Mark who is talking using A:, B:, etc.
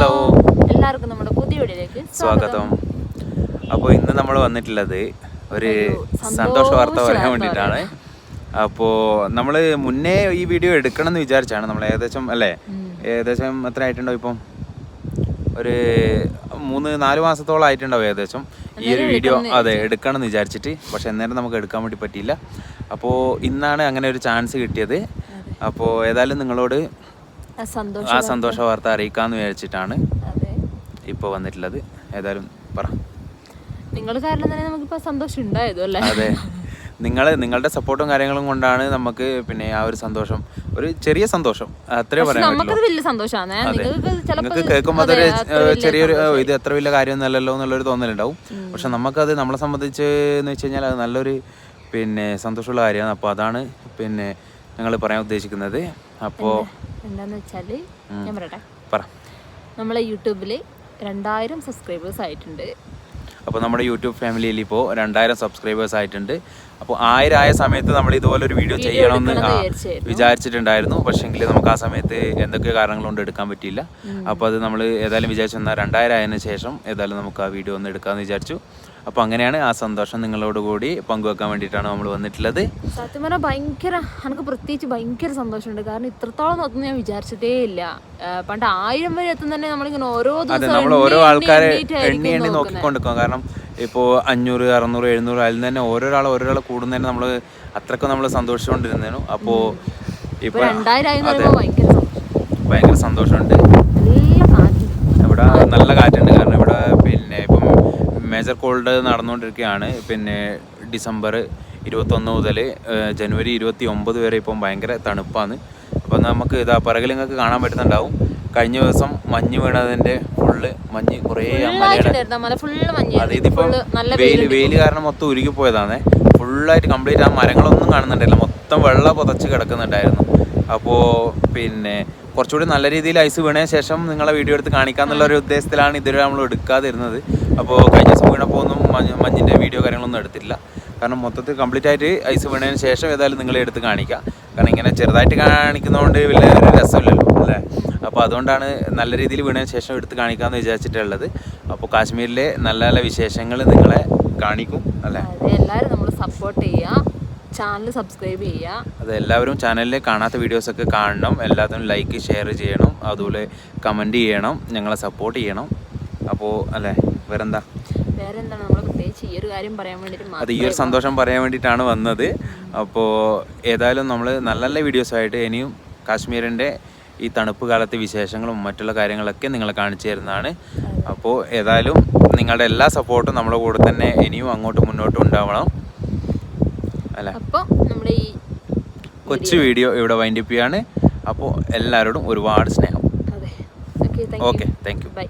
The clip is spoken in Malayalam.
A: ഹലോ.
B: എല്ലാവർക്കും നമ്മുടെ പുതിയ വീഡിയോയിലേക്ക്
A: സ്വാഗതം. അപ്പോൾ ഇന്ന് നമ്മൾ വന്നിട്ടുള്ളത് ഒരു സന്തോഷ വാർത്ത പറയാൻ വേണ്ടിയിട്ടാണ്. അപ്പോൾ നമ്മൾ മുന്നേ ഈ വീഡിയോ എടുക്കണം എന്ന് വിചാരിച്ചാണ് നമ്മൾ ഏകദേശം അല്ലേ? ഏകദേശം എത്ര ആയിട്ടുണ്ടോ ഇപ്പം? ഒരു മൂന്ന് നാല് മാസത്തോളം ആയിട്ടുണ്ടാവും ഏകദേശം ഈ ഒരു വീഡിയോ. അതെ എടുക്കണം എന്ന് വിചാരിച്ചിട്ട്. പക്ഷെ അന്നേരം നമുക്ക് എടുക്കാൻ വേണ്ടി പറ്റിയില്ല. അപ്പോൾ ഇന്നാണ് അങ്ങനെ ഒരു ചാൻസ് കിട്ടിയത്. അപ്പോൾ ഏതായാലും നിങ്ങളോട്
B: ആ സന്തോഷം
A: വാർത്ത. അറിയിക്കാന്ന് വിചാരിച്ചിട്ടാണ് ഇപ്പോൾ വന്നിട്ടുള്ളത്. ഏതായാലും പറ.
B: നിങ്ങൾ കാരണം തന്നെ നമുക്കിപ്പോ സന്തോഷം ഉണ്ടായതു അല്ലേ?
A: അതെ. നിങ്ങൾ നിങ്ങളുടെ സപ്പോർട്ടും കാര്യങ്ങളും കൊണ്ടാണ് നമുക്ക് പിന്നെ ആ ഒരു സന്തോഷം ഒരു ചെറിയ സന്തോഷം അത്രേ പറയാൻ
B: നിങ്ങൾക്ക്
A: കേൾക്കുമ്പോൾ അതൊരു ചെറിയൊരു ഇത് എത്ര വലിയ കാര്യമൊന്നുമല്ലല്ലോ എന്നുള്ളൊരു തോന്നലുണ്ടാവും. പക്ഷെ നമുക്കത് നമ്മളെ സംബന്ധിച്ച് എന്ന് വെച്ച് കഴിഞ്ഞാൽ അത് നല്ലൊരു പിന്നെ സന്തോഷമുള്ള കാര്യമാണ്. അപ്പോൾ അതാണ് പിന്നെ ഞങ്ങൾ പറയാൻ ഉദ്ദേശിക്കുന്നത്. അപ്പോൾ
B: എന്താന്ന് വെച്ചാൽ ഞാൻ പറയട്ടെ.
A: പറ.
B: നമ്മളെ യൂട്യൂബിൽ രണ്ടായിരം സബ്സ്ക്രൈബേഴ്സ് ആയിട്ടുണ്ട്.
A: അപ്പോൾ നമ്മുടെ യൂട്യൂബ് ഫാമിലിയിൽ ഇപ്പോൾ രണ്ടായിരം സബ്സ്ക്രൈബേഴ്സ് ആയിട്ടുണ്ട്. അപ്പോൾ ആയിരം ആയ സമയത്ത് നമ്മൾ ഇതുപോലെ ഒരു വീഡിയോ ചെയ്യണമെന്ന്. വിചാരിച്ചിട്ടുണ്ടായിരുന്നു. പക്ഷേങ്കിൽ നമുക്ക് ആ സമയത്ത് എന്തൊക്കെ കാരണങ്ങൾ കൊണ്ട് എടുക്കാൻ പറ്റിയില്ല. അപ്പോൾ അത് നമ്മൾ ഏതായാലും വിചാരിച്ചു എന്നാൽ രണ്ടായിരം ആയതിനു ശേഷം ഏതായാലും നമുക്ക് ആ വീഡിയോ ഒന്ന് എടുക്കാമെന്ന് വിചാരിച്ചു. അപ്പോൾ അങ്ങനെയാണ് ആ സന്തോഷം നിങ്ങളോട് കൂടി പങ്കുവെക്കാൻ വേണ്ടിയിട്ടാണ് നമ്മൾ വന്നിട്ടുള്ളത്.
B: സത്യം പറഞ്ഞാൽ ഭയങ്കര എനിക്ക് പ്രത്യേകിച്ച് ഭയങ്കര സന്തോഷമുണ്ട്. കാരണം ഇത്രത്തോളം ഒന്നും ഞാൻ വിചാരിച്ചിട്ടേ ഇല്ല. പണ്ട് ആയിരം വരെ എത്തുന്ന തന്നെ നമ്മളിങ്ങനെ ഓരോ
A: അതെ നമ്മൾ ഓരോ ആൾക്കാരെ എണ്ണി എണ്ണി. നോക്കിക്കൊണ്ടിരിക്കും കാരണം ഇപ്പോൾ അഞ്ഞൂറ് അറുന്നൂറ് എഴുന്നൂറ് അതിൽ നിന്ന് തന്നെ ഓരോരാൾ ഓരോരാൾ കൂടുന്നതിന് നമ്മൾ അത്രക്കും നമ്മൾ സന്തോഷിച്ചുകൊണ്ടിരുന്നേനു അപ്പോൾ
B: ഇപ്പൊ
A: ഇപ്പോൾ
B: ഭയങ്കര
A: സന്തോഷമുണ്ട്
B: നല്ല കാറ്റ്
A: ഇവിടെ നല്ല കാറ്റുണ്ട് കാരണം ഇവിടെ പിന്നെ ഇപ്പം കോൾഡ് നടന്നുകൊണ്ടിരിക്കുകയാണ്. പിന്നെ ഡിസംബർ ഇരുപത്തൊന്ന് മുതൽ ജനുവരി ഇരുപത്തി ഒമ്പത് വരെ ഇപ്പം ഭയങ്കര തണുപ്പാണ്. അപ്പം നമുക്ക് ഇതാ പിറകിൽ നിങ്ങൾക്ക് കാണാൻ പറ്റുന്നുണ്ടാവും. കഴിഞ്ഞ ദിവസം മഞ്ഞ് വീണതിന്റെ ഫുള്ള് മഞ്ഞ് കുറേ അതെ
B: ഇതിപ്പോൾ
A: വെയിൽ വെയിൽ കാരണം മൊത്തം ഉരുകി പോയതാണ്. ഫുള്ളായിട്ട് കംപ്ലീറ്റ് ആ മരങ്ങളൊന്നും കാണുന്നുണ്ടായില്ല. മൊത്തം വെള്ളം പുതച്ച് കിടക്കുന്നുണ്ടായിരുന്നു. അപ്പോൾ പിന്നെ കുറച്ചുകൂടി നല്ല രീതിയിൽ ഐസ് വീണതിന് ശേഷം നിങ്ങളെ വീഡിയോ എടുത്ത് കാണിക്കാന്നുള്ള ഒരു ഉദ്ദേശത്തിലാണ് ഇതുവരെ നമ്മൾ എടുക്കാതിരുന്നത്. അപ്പോൾ കഴിഞ്ഞ ദിവസം വീണപ്പോൾ ഒന്നും മഞ്ഞ് മഞ്ഞിന്റെ വീഡിയോ കാര്യങ്ങളൊന്നും എടുത്തില്ല കാരണം മൊത്തത്തിൽ കംപ്ലീറ്റ് ആയിട്ട് ഐസ് വീണതിന് ശേഷം ഏതായാലും നിങ്ങളെ എടുത്ത് കാണിക്കാം. കാരണം ഇങ്ങനെ ചെറുതായിട്ട് കാണിക്കുന്നതുകൊണ്ട് വലിയ ഒരു രസമില്ലല്ലോ അല്ലേ? അപ്പോൾ അതുകൊണ്ടാണ് നല്ല രീതിയിൽ വീണതിന് ശേഷം എടുത്ത് കാണിക്കാമെന്ന് വിചാരിച്ചിട്ടുള്ളത്. അപ്പോൾ കാശ്മീരിലെ നല്ല നല്ല വിശേഷങ്ങൾ നിങ്ങളെ കാണിക്കും അല്ലേ?
B: എല്ലാവരും നമ്മൾ സപ്പോർട്ട് ചെയ്യുക ചാനൽ സബ്സ്ക്രൈബ് ചെയ്യുക
A: അത് എല്ലാവരും ചാനലിൽ കാണാത്ത വീഡിയോസൊക്കെ കാണണം. എല്ലാത്തിനും ലൈക്ക് ഷെയർ ചെയ്യണം. അതുപോലെ കമന്റ് ചെയ്യണം. ഞങ്ങളെ സപ്പോർട്ട് ചെയ്യണം. അപ്പോൾ അല്ലേ വേറെന്താ?
B: വേറെ എന്താണ് നമ്മൾ പ്രത്യേകിച്ച് ഈ ഒരു കാര്യം പറയാൻ വേണ്ടിയിട്ട്
A: അത് ഈ ഒരു സന്തോഷം പറയാൻ വേണ്ടിയിട്ടാണ് വന്നത്. അപ്പോൾ ഏതായാലും നമ്മൾ നല്ല നല്ല വീഡിയോസായിട്ട് ഇനിയും കാശ്മീരിന്റെ ഈ തണുപ്പ് കാലത്തെ വിശേഷങ്ങളും മറ്റുള്ള കാര്യങ്ങളൊക്കെ നിങ്ങളെ കാണിച്ചു തരുന്നതാണ്. അപ്പോൾ ഏതായാലും നിങ്ങളുടെ എല്ലാ സപ്പോർട്ടും നമ്മുടെ കൂടെ തന്നെ ഇനിയും അങ്ങോട്ട് മുന്നോട്ട് ഉണ്ടാവണം.
B: അപ്പോൾ നമ്മുടെ ഈ
A: കൊച്ചു വീഡിയോ ഇവിടെ വൈൻഡപ്പ് ചെയ്യാണ്. അപ്പോൾ എല്ലാവരോടും ഒരുപാട് സ്നേഹം. Okay thank you
B: by